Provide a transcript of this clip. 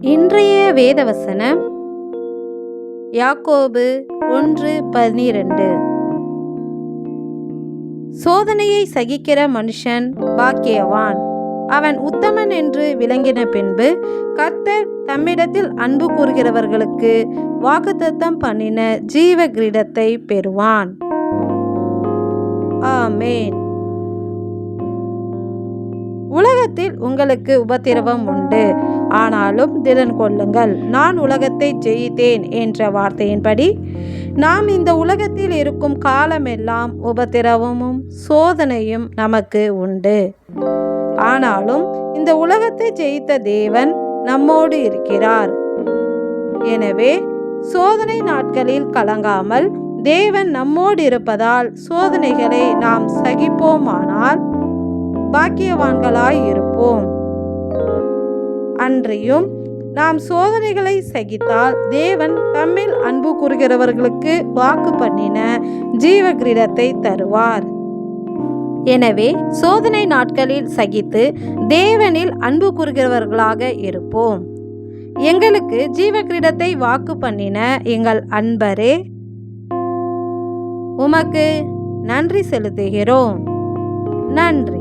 இன்றைய வேதவசனம் யாக்கோபு ஒன்று பனிரெண்டு சோதனையை சகிக்கிற மனுஷன் பாக்கியவான். அவன் உத்தமன் என்று விளங்கின பின்பு கர்த்தர் தம்மிடத்தில் அன்பு கூறுகிறவர்களுக்கு வாக்குத்தத்தம் பண்ணின ஜீவ கிரீடத்தை பெறுவான். ஆமேன். உலகத்தில் உங்களுக்கு உபத்திரவம் உண்டு. ஆனாலும் திறன் கொள்ளுங்கள். நான் உலகத்தை ஜெயித்தேன் என்ற வார்த்தையின்படி நாம் இந்த உலகத்தில் இருக்கும் காலமெல்லாம் உபத்திரவமும் சோதனையும் நமக்கு உண்டு. ஆனாலும் இந்த உலகத்தை ஜெயித்த தேவன் நம்மோடு இருக்கிறார். எனவே சோதனை நாட்களில் கலங்காமல் தேவன் நம்மோடு இருப்பதால் சோதனைகளை நாம் சகிப்போமானால் பாக்கியவான்களாய் இருப்போம். அன்றியும் நாம் சோதனைகளை சகித்தால் தேவன் தம்மில் அன்பு கூறுகிறவர்களுக்கு வாக்கு பண்ணின ஜீவ கிரீடத்தை தருவார். எனவே சோதனை நாட்களில் சகித்து தேவனில் அன்பு கூறுகிறவர்களாக இருப்போம். எங்களுக்கு ஜீவ கிரீடத்தை வாக்கு பண்ணின எங்கள் அன்பரே உமக்கு நன்றி செலுத்துகிறோம். நன்றி.